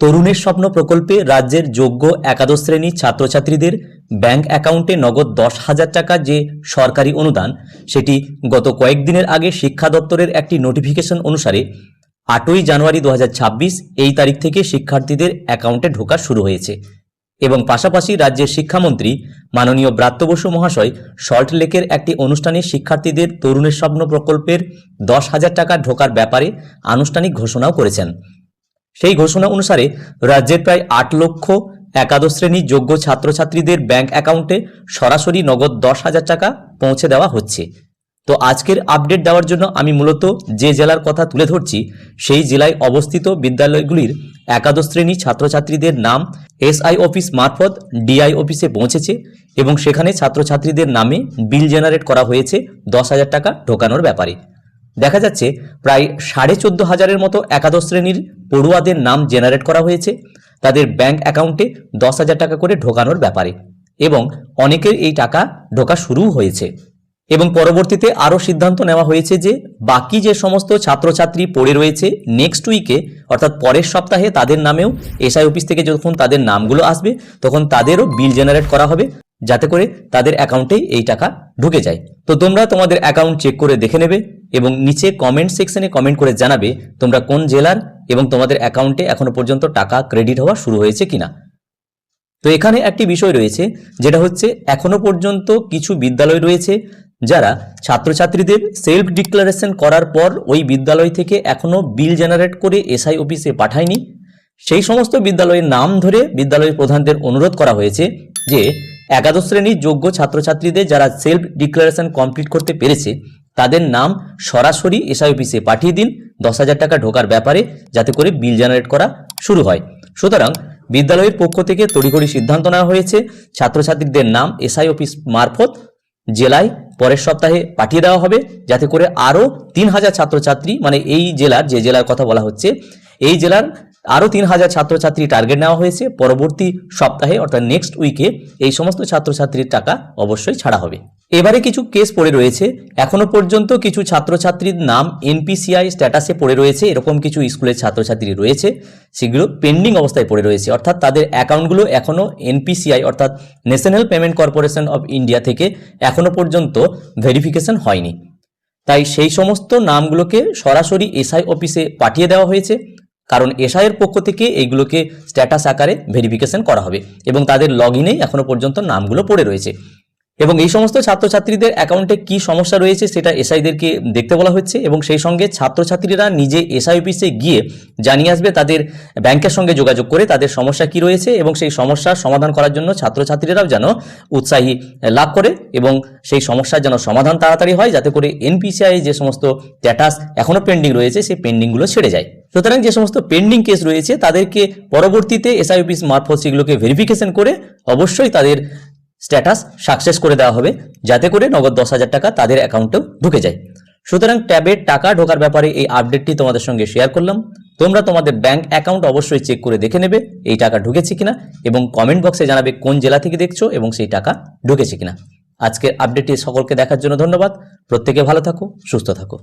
তরুণের স্বপ্ন প্রকল্পে রাজ্যের যোগ্য একাদশ শ্রেণির ছাত্রছাত্রীদের ব্যাংক অ্যাকাউন্টে নগদ দশ হাজার টাকা যে সরকারি অনুদান, সেটি গত কয়েকদিনের আগে শিক্ষা দপ্তরের একটি নোটিফিকেশন অনুসারে আটই জানুয়ারি দু হাজার ছাব্বিশ এই তারিখ থেকে শিক্ষার্থীদের অ্যাকাউন্টে ঢোকা শুরু হয়েছে। এবং পাশাপাশি রাজ্যের শিক্ষামন্ত্রী মাননীয় ব্রাত্য বসু মহাশয় সল্টলেকের একটি অনুষ্ঠানে শিক্ষার্থীদের তরুণের স্বপ্ন প্রকল্পের দশ হাজার টাকা ঢোকার ব্যাপারে আনুষ্ঠানিক ঘোষণাও করেছেন। সেই ঘোষণা অনুসারে রাজ্যের প্রায় আট লক্ষ একাদশ শ্রেণির যোগ্য ছাত্রছাত্রীদের ব্যাংক অ্যাকাউন্টে সরাসরি নগদ দশ হাজার টাকা পৌঁছে দেওয়া হচ্ছে। তো আজকের আপডেট দেওয়ার জন্য আমি মূলত যে জেলার কথা তুলে ধরছি, সেই জেলায় অবস্থিত বিদ্যালয়গুলির একাদশ শ্রেণি ছাত্রছাত্রীদের নাম এসআই অফিস মারফত ডিআই অফিসে পৌঁছেছে এবং সেখানে ছাত্রছাত্রীদের নামে বিল জেনারেট করা হয়েছে দশ হাজার টাকা ঢোকানোর ব্যাপারে। দেখা যাচ্ছে প্রায় সাড়ে চোদ্দ হাজারের মতো একাদশ শ্রেণির পড়ুয়াদের নাম জেনারেট করা হয়েছে। তাদের ব্যাংক অ্যাকাউন্টে দশ হাজার টাকা করে ঢোকানোর ব্যাপারে এবং অনেকের এই টাকা ঢোকা শুরুও হয়েছে। এবং পরবর্তীতে আরও সিদ্ধান্ত নেওয়া হয়েছে যে বাকি যে সমস্ত ছাত্রছাত্রী পড়ে রয়েছে নেক্সট উইকে অর্থাৎ পরের সপ্তাহে তাদের নামেও এসআই অফিস থেকে যখন তাদের নামগুলো আসবে, তখন তাদেরও বিল জেনারেট করা হবে যাতে করে তাদের অ্যাকাউন্টেই এই টাকা ঢুকে যায়। তো তোমরা তোমাদের অ্যাকাউন্ট চেক করে দেখে নেবে এবং নিচে কমেন্ট সেকশনে কমেন্ট করে জানাবে তোমরা কোন জেলার এবং তোমাদের অ্যাকাউন্টে এখনও পর্যন্ত টাকা ক্রেডিট হওয়া শুরু হয়েছে কিনা। তো এখানে একটি বিষয় রয়েছে, যেটা হচ্ছে এখনও পর্যন্ত কিছু বিদ্যালয় রয়েছে যারা ছাত্রছাত্রীদের সেলফ ডিক্লারেশন করার পর ওই বিদ্যালয় থেকে এখনও বিল জেনারেট করে এসআই অফিসে পাঠায়নি। সেই সমস্ত বিদ্যালয়ের নাম ধরে বিদ্যালয়ের প্রধানদের অনুরোধ করা হয়েছে যে একাদশ শ্রেণির যোগ্য ছাত্রছাত্রীদের যারা সেলফ ডিক্লারেশন কমপ্লিট করতে পেরেছে তাদের নাম সরাসরি এসআই অফিসে পাঠিয়ে দিন। দশ হাজার টাকা ঢোকার ব্যাপারে যাতে করে বিল জেনারেট করা শুরু হয়। সুতরাং বিদ্যালয়ের পক্ষ থেকে তড়িঘড়ি সিদ্ধান্ত নেওয়া হয়েছে। ছাত্রছাত্রীদের নাম এসআই অফিস মারফত জেলায় পরের সপ্তাহে পাঠিয়ে দেওয়া হবে। যাতে করে আরও তিন হাজার ছাত্রছাত্রী মানে এই জেলার যে জেলার কথা বলা হচ্ছে, এই জেলার আরও তিন হাজার ছাত্রছাত্রী টার্গেট নেওয়া হয়েছে। পরবর্তী সপ্তাহে, অর্থাৎ নেক্সট উইকে এই সমস্ত ছাত্রছাত্রীর টাকা অবশ্যই ছাড়া হবে। এবারে কিছু কেস পড়ে রয়েছে। এখনও পর্যন্ত কিছু ছাত্রছাত্রীর নাম এনপিসিআই স্ট্যাটাসে পড়ে রয়েছে। এরকম কিছু স্কুলের ছাত্রছাত্রী রয়েছে। সেগুলো পেন্ডিং অবস্থায় পড়ে রয়েছে। অর্থাৎ তাদের অ্যাকাউন্টগুলো এখনও এনপিসিআই অর্থাৎ national payment corporation of India থেকে এখনও পর্যন্ত ভেরিফিকেশন হয়নি। তাই সেই সমস্ত নামগুলোকে সরাসরি এসআই অফিসে পাঠিয়ে দেওয়া হয়েছে। কারণ এসআইয়ের পক্ষ থেকে এইগুলোকে স্ট্যাটাস আকারে ভেরিফিকেশন করা হবে এবং তাদের লগ ইনেই এখনও পর্যন্ত নামগুলো পড়ে রয়েছে। এবং এই সমস্ত ছাত্রছাত্রীদের অ্যাকাউন্টে কি সমস্যা রয়েছে সেটা এসআইদেরকে দেখতে বলা হচ্ছে এবং সেই সঙ্গে ছাত্রছাত্রীরা নিজে এসআই অফিসে গিয়ে জানিয়ে আসবে তাদের ব্যাংকের সঙ্গে যোগাযোগ করে তাদের সমস্যা কি রয়েছে এবং সেই সমস্যার সমাধান করার জন্য ছাত্রছাত্রীরাও যেন উৎসাহী লাভ করে এবং সেই সমস্যার যেন সমাধান তাড়াতাড়ি হয় যাতে করে এনপিসিআই যে সমস্ত স্ট্যাটাস এখনও পেন্ডিং রয়েছে সেই পেন্ডিংগুলো ছেড়ে যায়। সুতরাং যে সমস্ত পেন্ডিং কেস রয়েছে, তাদেরকে পরবর্তীতে এসআই অফিস মারফত সেগুলোকে ভেরিফিকেশন করে অবশ্যই তাদের স্ট্যাটাস সাকসেস করে দেওয়া হবে, যাতে করে নগদ দশ হাজার টাকা তাদের অ্যাকাউন্টেও ঢুকে যায়। সুতরাং ট্যাবের টাকা ঢোকার ব্যাপারে এই আপডেটটি তোমাদের সঙ্গে শেয়ার করলাম। তোমরা তোমাদের ব্যাংক অ্যাকাউন্ট অবশ্যই চেক করে দেখে নেবে এই টাকা ঢুকেছে কিনা এবং কমেন্ট বক্সে জানাবে কোন জেলা থেকে দেখছ এবং সেই টাকা ঢুকেছে কিনা। আজকের আপডেটটি সকলকে দেখার জন্য ধন্যবাদ। প্রত্যেকে ভালো থাকো, সুস্থ থাকো।